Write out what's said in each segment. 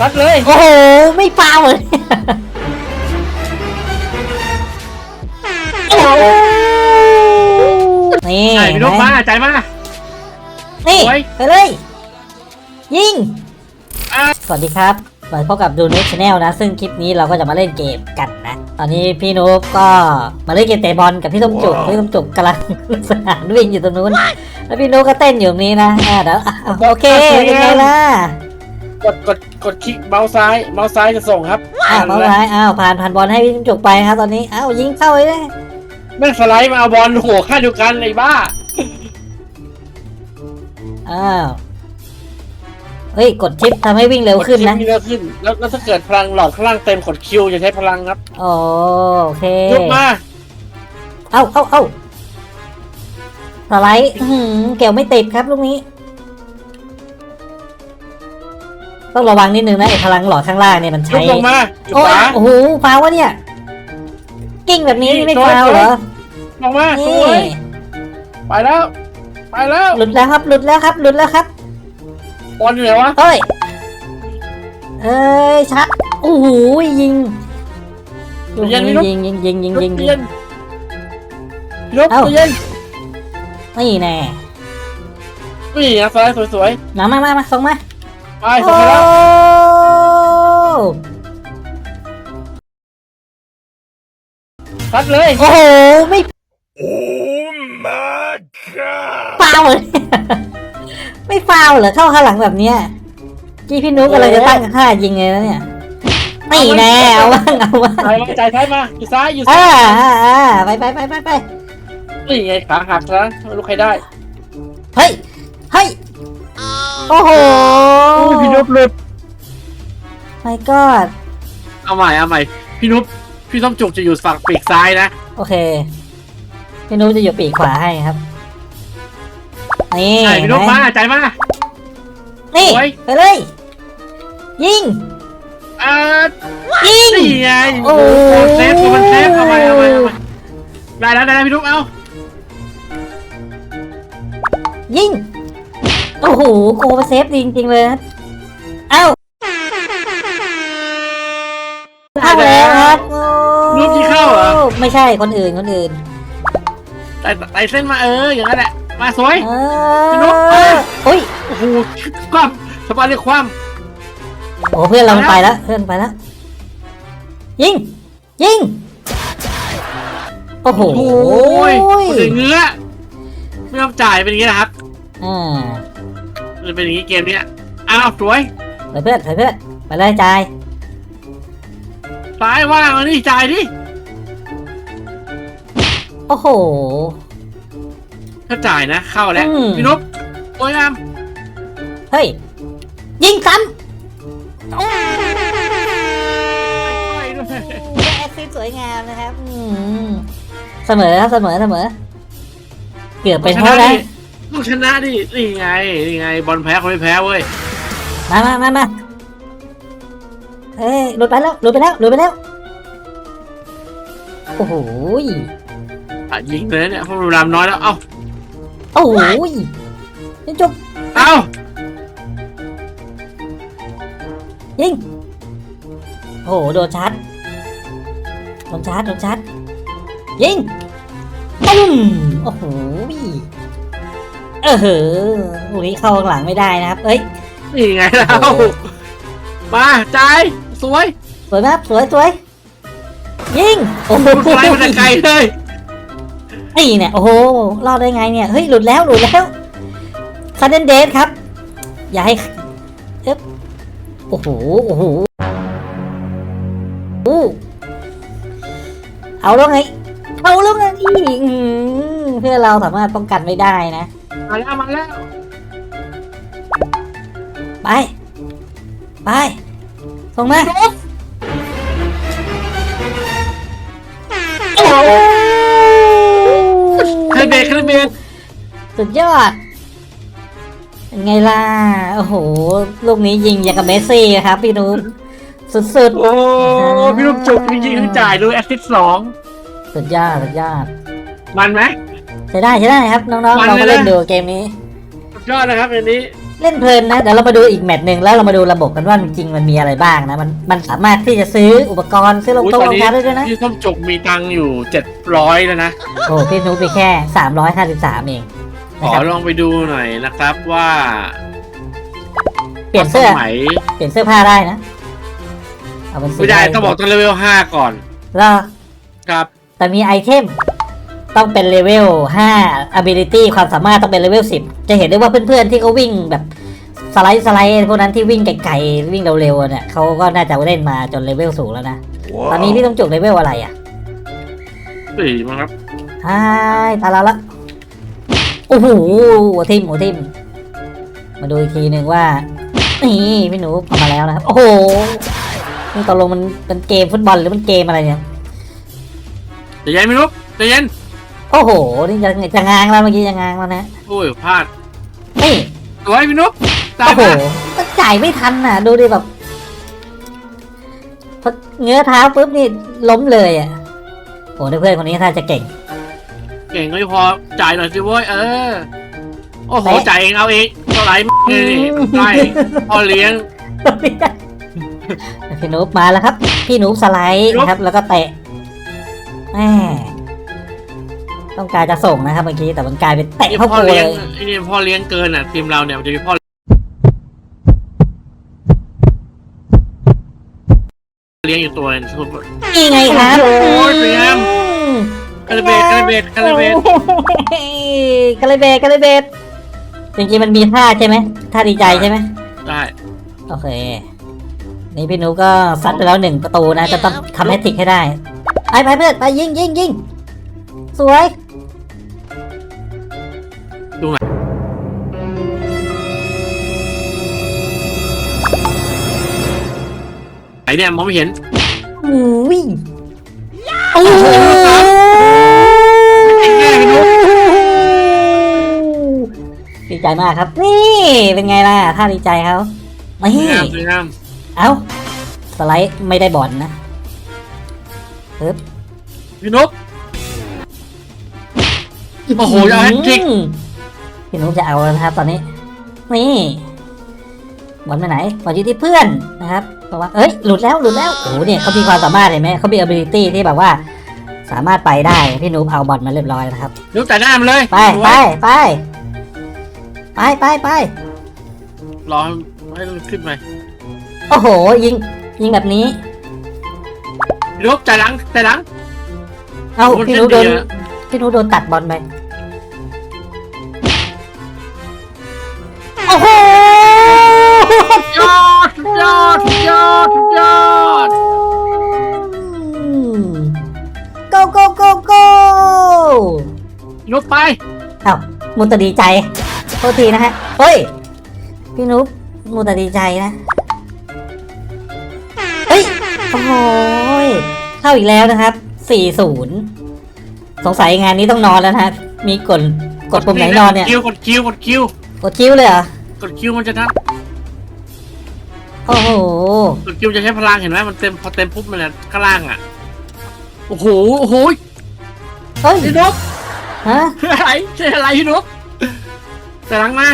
ซัดเลยโอ้โห ไม่ฟาวเลยโอ้โหนี่ใช่พี่นกมาใจมา นี่โอ้ยไปเลย ยิง อะสวัสดีครับมาพบกับดูนุ๊กชาแนลนะ ซึ่งคลิปนี้เราก็จะมาเล่นเกมกันนะ ตอนนี้พี่นุ๊กก็มาเล่นเกมเตะบอลกับพี่ต้มจุก พี่ต้มจุกกำลังสนานวิ่งอยู่ตรงนู้น แล้วพี่นุ๊กก็เต้นอยู่ตรงนี้นะอ่าเดี๋ยวอะอะโอเค เป็นไงล่ะ กดกด กดคลิกเมาส์ซ้าย เมาส์ซ้ายจะส่งครับอ้าวอ่านเอาเลยไว้อ้าวผ่านผ่านบอลให้พี่ต้มจุกไปครับตอนนี้อ้าวยิงเข้าไปเลยแม่งสไลด์มาเอาบอลโอ้โหค่าเดียวกันเลยบ้า อ้าวเฮ้ยกดชิปทำให้วิ่งเร็วขึ้นนะกดคลิกเร็วขึ้น แล้วแล้วถ้าเกิดพลังหลอดข้างล่างเต็มกดคิวจะใช้พลังครับโอโอเคยกมาเอ้าเอ้าเอ้าสไลด์อื้อหือเกี่ยวไม่ติดครับลูกนี้ ต้องระวังนิดนึงนะไอ้พลังหลอดข้างล่างเนี่ยมันยใช้กลงมาอยู่โอ้ขยวาโอ้โหฟาวะเนี่ยกิ้งแบบนี้นี่ไม่โดนฟาวเหรอลงมาสนี่วย ไปแล้ว ไปแล้วหลุดแล้วครับหลุดแล้วครับหลุดแล้วครับบอลอยู่ไหนวะเอ้ยเอ้ยชัดโอ้โหยิงเย็นยิพี่งนุ๊กยิงยิงยิงยิงยิงยิเย็งนยกเอ้าเย็นนี่แน่นี่นะสไลด์สวยมามามามาส่งมาๆ ไปส่โอ้งไปแล้วซัดเลยโอ้โห ไม่ Oh my god! ฟาวเลยไม่ฟาวเหรอเข้าข้างหลังแบบเนี้ยกี้พี่นุ๊กอะไรจะตั้งค่ายิงเลยนะเนี่ยไม่แน่เอาว่างเอาว่างใจมาใจท้ายมาอยู่ซ้ายอยู่ซ้าอ่ายอ่าอ่าไปไปไปไปไปนี่ไงขาหักแล้วไม่รู้ใครได้ เฮ้ย เฮ้ย โอ้โหอุ้ยพี่ นุ๊กหลุดไม่ก็เอาใหม่เอาใหม่พี่นุ๊กพี่ต้อมจุกจะอยู่ฝั่งปีกซ้ายนะ โอเค พี่นุ๊กจะอยู่ปีกขวาให้ครับ นี่ใช่พี่นุ๊กเห็นไหมาใจมานี่โอ้ยไปเลย ยิงอ่ายิง นี่ไงโอ้โอ้เซฟตัวมันเซฟเอาไปเอาไปเอาไปได้แล้วได้แล้วพี่นุ๊กเอายิง โอ้โหโกมาเซฟดีจริงๆเลยนะ เข้าแล้วครับโอ้นุ๊กที่เข้าเหรอ ไม่ใช่คนอื่นคนอื่นไต่ไต่เส้นมาเอออย่างนั้นแหละ มาสวยเอพี่นุ๊กอเอ้ยโอ้ยโอ้โหคว่ำสปาร์เรียกคว่โอ้เพื่อนเรามันไปแล้วเพื่อนไปแล้วยิงยิงโอ้โหำโอ้ยคนอื่นเงื้อไม่ยอมจ่ายเป็นอย่างนี้นะครับอ่า มันเป็นอย่างนี้เกมเนี้ยอ้าวสวย ไปเพื่อนไปเพื่อนไปเลยจ่าย ซ้ายว่างเอานี่จ่ายดิโอ้โห ถ้าจ่ายนะเข้าแล้วอืม พี่นุ๊กโอ้ยงามเฮ้ย ยิงซ้ไปด้วยำแอคซิสสวยงามนะครับอืมเสมอครับเสมอเสมอ เกือบเป็นเท่านั้นต้องชนะดินี่ไงนี่ไงบอลแพ้คนไม่แพ้เว้ยมามามามา เฮ้ยหลุดไปแล้วหลุดไปแล้วหลุดไปแล้ว โอ้โหยอะยิงเลยเนี่ยเพราะเวลาน้อยแล้ว เอ้า โอ้โหยยิงจุกเอ้า ยิงโอ้โหโดนชาร์จโดนชาร์จโดนชาร์จยิงปุ้มโอ้โหยเออเหอะลูกนี้เข้าข้างหลังไม่ได้นะครับเอ้ย นี่ไงแล้วมาจ่าย สวยสวยไหมครับสวยสวยยิงโอ้โหคุณไล่มาแต่ไกลเลยนี่เนี่ยโอ้โหรอดได้ไงเนี่ยเฮ้ยหลุดแล้วหลุดแล้วซันเดนเดทครับ อย่าให้เอ๊บโอ้โหโอ้โหอู้เอาแล้วไงเอาแล้วไงอื้อหือเพื่อเราสามารถป้องกันไม่ได้นะมาแล้วมาแล้วไป ไป ส่งมาโอ้โหเคยเบรกเคยเบรกสุดยอดเป็นไงล่ะ โอ้โห ลูกนี้ยิงอย่างกับเมสซี่ครับพี่นุ๊กสุดโอ้พี่ลูกจุกจริงๆทั้งจ่ายด้วยแอสซิสต์สองๆสุดยอดสุดยอดมันไหมใช้ได้ใช้ได้ครับ น้องๆมันเราเลยมานะเล่นดูเกมนี้ สุดยอดนะครับอันนี้ เล่นเพลินนะ เดี๋ยวเรามาดูอีกแมตช์หนึ่งแล้วเรามาดูระบบกันว่าจริงๆมันมีอะไรบ้างนะ มันมันสามารถที่จะซื้ออุปกรณ์ซื้อรองอุ๊ยเท้าตอนรองนี้เท้าได้ด้วยนะ พี่ส้มจุกมีตังค์อยู่เจ็ดร้อยแล้วนะ โอ้พี่นุ๊กมีแค่ 353 เองขนะอครับลองไปดูหน่อยนะครับว่าเปลี่ยนเสื้อสมัยเปลี่ยนเสื้อผ้าได้นะ เอาเป็นสีไม่ได้ต้องบอกต้องเลเวลห้าก่อนแล้วครับ แต่มีไอเทม ต้องเป็นเลเวล 5 ability ความสามารถต้องเป็นเลเวล 10 จะเห็นได้ว่าเพื่อนๆที่เขาวิ่งแบบสไลด์สไลด์พวกนั้นที่วิ่งไกลๆวิ่งเร็วๆเนี่ยเขาก็น่าจะเล่นมาจนเลเวลสูงแล้วนะ ตอนนี้พี่ต้องจุกเลเวลอะไรอะสี่มั้งครับไอ้ายตายแล้วละโอ้โหหัวทิมหัวทิมมาดูอีกทีหนึ่งว่า นี่พี่หนูเอามาแล้วนะครับ โอ้โหนี่ตกลงมันเป็นเกมฟุตบอลหรือมันเกมอะไรเนี่ยเดี๋ยวเย็นไม่รู้เดี๋ยวเย็น โอ้โห นี่จะจะงางแล้วเมื่อกี้จะงางแล้วนะโอ้ยพลาดนี่สวยพี่นุ๊กตายโอ้โหมาก็จ่ายไม่ทันน่ะ ดูดิแบบพอเงื้อเท้าปุ๊บนี่ล้มเลยอะโอ้เพื่อนคนนี้ถ้าจะเก่ง เก่งก็ไม่พอจ่ายหน่อยสิเว้ยเออ โอ้โหเอ๊ะจ่ายเองเอาเองเท่าไหร่นี่นี่ได้พ่อเลี้ยง พี่นุ๊บมาแล้วครับ พี่นุ๊บสไลด์นะครับ แล้วก็เตะแม่ ต้องการจะส่งนะครับเมื่อกี้แต่มันกลายเป็นเตะนี่เข้าพ่อโกเลเลี้ยงยไอ้นี่พ่อเลี้ยงเกินอะทีมเราเนี่ยมันจะมีพ่อเลี้ยงอยู่ตัวหนึงนี่ไงครับโอ้ยเตรียม อืม คาราเบตคาราเบตคาราเบตโอ้ยกาลาเบตกาลาเบตจริงๆมันมีท่าใช่ไหมท่าดีใจใช่ไหมได้โอเค นี่พี่นุก็ซัดไปแล้วหนึ่งประตูนะ จะต้องทำให้ติกให้ได้ ไปไปเพื่อนไปยิงยิงยิงสวย ไหนเนี่ยมองไม่เห็นอุ้ยโอ้โหครับแง่พี่นุ๊กดีใจมากครับ นี่เป็นไงล่ะท่าดีใจเขาไม่สวยงามสวยงามเอ้าสไลด์ไม่ได้บอลนะปึ๊บพี่นุ๊กโอ้โหจะเอาแฮตทริกอืมพี่นุ๊กจะเอาแล้วนะครับ ตอนนี้ นี่บอลไปไหนบอลอยู่ที่เพื่อนนะครับ เพราะว่าเอ้ยหลุดแล้วหลุดแล้วโอ้โหเนี่ยเขามีความสามารถเห็นไหมเขามี ability ที่แบบว่า สามารถไปได้พี่นุ๊กเอาบอลมาเรียบร้อยนะครับนุ๊กแต่หน้ามันเลยไปไปไปไปไปไปรอให้มันขึ้นไปโอ้โห ยิงยิงแบบนี้พี่นุ๊กจ่ายหลังจ่ายหลังเอ้าโอ้โหพี่นุ๊กโดนเจ็บดีอะพี่นุ๊กโดนตัดบอลไปโอ้โห ยอดสุดยอดสุดยอดสุด ยอด go go go go พี่นุ๊กไปเอ้ามูแตดีใจ โทษทีนะฮะ เฮ้ย พี่นุ๊กมูแตดีใจนะ เฮ้ย โอ้โหยเข้าอีกแล้วนะครับ 4-0 สงสัยงานนี้ต้องนอนแล้วนะฮะ มีกด กดปุ่มไหนนอนเนี่ยคิวกดคิวกดคิวกดคิ้วเลยเหรอ กดคิวมันจะนับ โอ้โหกดคิวจะใช้พลังเห็นไหมมันเต็มพอเต็มปุ๊บมันจะข้างล่างอะ โอ้โห โอ้โหเฮ้ยพี่นุ๊กฮะอะไรใช่อะไรพี่นุ๊กแต่หลังมา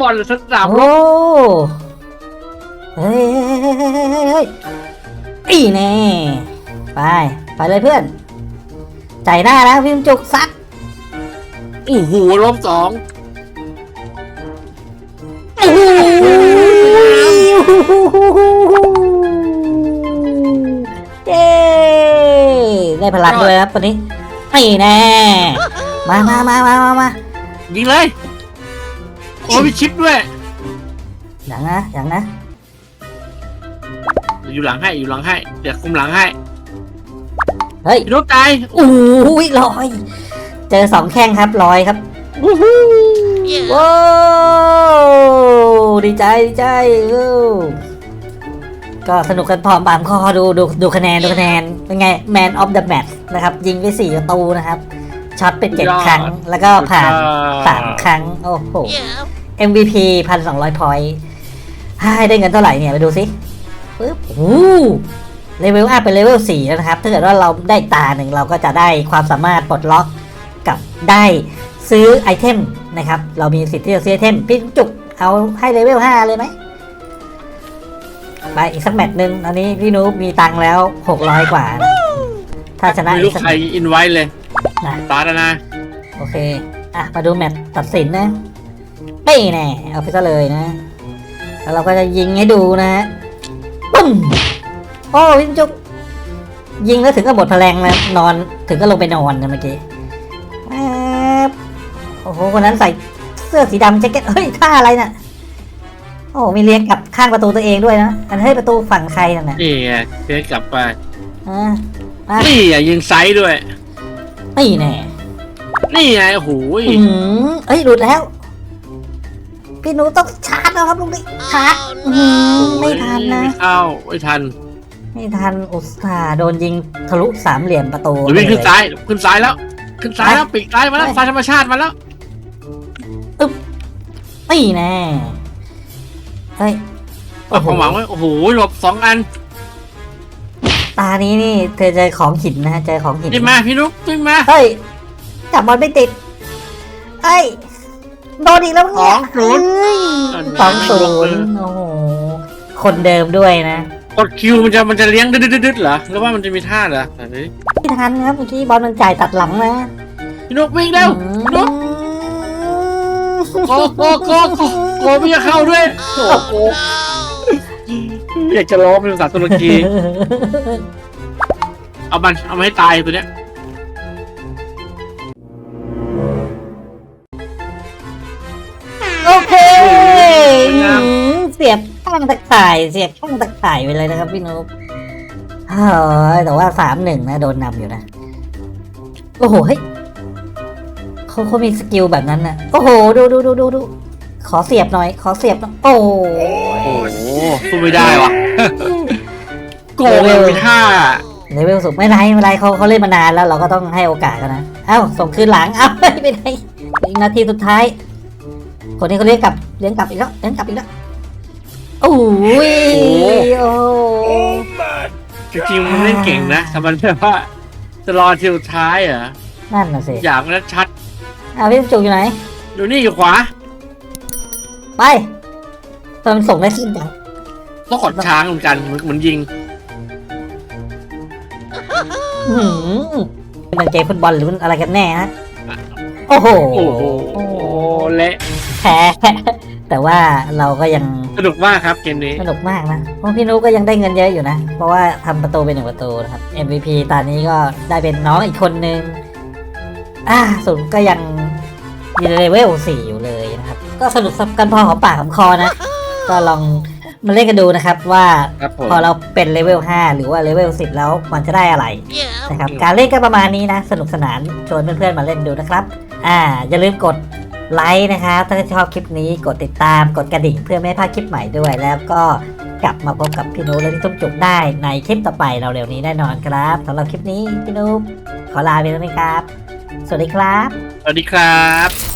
บอลสนามรโอ้บเฮ้ยเฮ้ยเฮ้ยเฮ้ยอีแน่ ไป ไปเลยเพื่อน ใจหน้าแล้วพิมพ์จุกซัดโอ้โหลบสองโอ้โห เย้ได้พลังด้วยครับตอนนี้ไม่แน่ มามามามามามายิงเลย โอ้มีชิปด้วย อย่างนะอย่างนะ อยู่หลังให้ อยู่หลังให้ เดี๋ยวคุมหลังให้ เฮ้ยพี่นุ๊กตายโอ้ยลอย เจอสองแข้งครับลอยครับว้าวดีใจดีใจว้าวก็สนุกกันพร้อมปามคอดูดูดูคะแนนดูคะแนนเป็นไง Man of the Match นะครับ ยิงไปสี่ประตูนะครับช็อตเป็นเจ็ดครั้ง แล้วก็ผ่านสามครั้ง โอ้โห MVP พันสองร้อยพอยต์ให้ได้เงินเท่าไหร่เนี่ย ไปดูสิปึ๊บโอ้โหเลเวลอัพเป็นเลเวลสี่แล้วนะครับ ถ้าเกิดว่าเราได้ตาหนึ่งเราก็จะได้ความสามารถปลดล็อกกับได้ซื้อไอเทม นะครับ เรามีสิทธิ์ที่จะซื้อไอเทมพี่จุกเอาให้เลเวล5เลยไหมไปอีกสักแมตช์หนึ่งตอนนี้พี่นุ๊กมีตังค์แล้ว 600 กว่านะถ้าชนะไม่อีรู้กสักใครอินไว้เลยนะตาร์ทแล้วนะ โอเค อะ มาดูแมตช์ตัดสินนะไม่แน่เอาไปซะเลยนะ แล้วเราก็จะยิงให้ดูนะฮะปุ้มโอ้พี่จุกยิงแล้วถึงก็หมดพลังนะนอนถึงก็ลงไปนอนนะเมื่อกี้แอบโอ้โห คนนั้นใส่เสื้อสีดำแจ็คเก็ตเฮ้ยท่าอะไรน่ะ โอ้มีเลี้ยงกลับข้างประตูตัวเองด้วยนะอันเฮ้ยประตูฝั่งใครนั่นน่ะนี่ไงเดินกลับไปอ่าอะนี่อะยิงไซส์ด้วยนี่แน่นี่ไงโอ้โหอืมเอ้ยหลุดแล้ว พี่หนูต้องชาร์จแล้วครับลุงนี่ชาร์จอืมไม่ทันนะ ไม่เข้าไม่ทันไม่ทันอุตส่าห์โดนยิงทะลุสามเหลี่ยมประตูเดี๋ยววิ่งขึ้นเลย ซ้ายขึ้นซ้ายแล้ว ขึ้นซ้ายแล้วปีกซ้ายมาแล้วซ้ายธรรมชาติมาแล้ว นี่แน่เฮ้ยเอาความหวังไว้โอ้โหหลบสองอันตานี้นี่ เธอเจอของหินนะฮะเจอของหินนี่มาพี่นุ๊กนี่มาเฮ้ยจับบอลไม่ติดเอ้ยโดนอีกแล้วมั้งเนี่ยสองศูนย์เอ้ยสองศูนย์โอ้โหคนเดิมด้วยนะกดคิวมันจะมันจะเลี้ยงดึดๆๆเหรอหรือว่ามันจะมีท่าเหรอไหนดิไม่ทันครับเมื่อกี้บอลมันจ่ายตัดหลังนะพี่นุ๊กวิ่งเร็วพี่นุ๊ก โกโกโกโกโกไม่จะเข้าด้วยโอ้โหอยากจะร้องเป็นภาษาตุรกี เอามันเอามาให้ตายตัวเนี้ย โอเคหืมเสียบข้างตะข่าย เสียบข้างตะข่ายไปเลยนะครับพี่นุ๊กเฮ้ยแต่ว่าสามหนึ่งนะ โดนนำอยู่นะ โอ้โหเฮ้ย เขาเขามีสกิลแบบนั้นนะโอ้โหดูดูดูดูดูขอเสียบหน่อย ขอเสียบหน่อยโอ้โหโอ้โหสู้ไม่ได้วะโกงเลยมีท่าเลเวลสูงไม่ไรไม่เป็นไรเขาเขาเล่นมานานแล้วเราก็ต้องให้โอกาสกันนะเอ้าส่งคืนหลังเอ้าไม่เป็นไรอีกนาทีสุดท้าย คนนี้เขาเลี้ยงกลับเลี้ยงกลับอีกแล้วเลี้ยงกลับอีกแล้วโอ้ยโอ้ Oh my จริงๆมันเล่นเก่งนะแต่มันแบบว่าจะรอทีสุดท้ายเหรอนั่นน่ะสิอยากมันชัด อ้าวพี่จุกอยู่ไหน อยู่นี่อยู่ขวาไปตอนมันส่งได้สิ้นจังต้องกดช้างเหมือนกันเหมือนเหมือนยิงอื้อหือมันเกมฟุตบอลหรือมันอะไรกันแน่ฮะโอ้โหโอ้โหเละแพ้แต่ว่าเราก็ยังสนุกมากครับเกมนี้สนุกมากนะเพราะพี่นุก็ยังได้เงินเยอะอยู่นะ เพราะว่าทำประตูเป็นหนึ่งประตูนะครับ MVP ตอนนี้ก็ได้เป็นน้องอีกคนนึงอ่าสุดก็ยัง มีเลเวลสี่อยู่เลยนะครับ ก็สนุกกันพอของปากของคอนะ ก็ลองมาเล่นกันดูนะครับว่าครับผม พอเราเป็นเลเวล5หรือว่าเลเวล10 แล้วมันจะได้อะไรนะครับ การเล่นก็ประมาณนี้นะ สนุกสนานชวนเพื่อนๆมาเล่นดูนะครับ อ่า อย่าลืมกดไลค์นะครับถ้าชอบคลิปนี้กดติดตามกดกระดิ่งเพื่อไม่ให้พลาดคลิปใหม่ด้วย แล้วก็กลับมาพบกับพี่นุและพี่ตุ้มจุกได้ในคลิปต่อไปเราเร็วๆนี้แน่นอนครับสำหรับคลิปนี้พี่นุขอลาไปแล้วนะครับ สวัสดีครับ สวัสดีครับ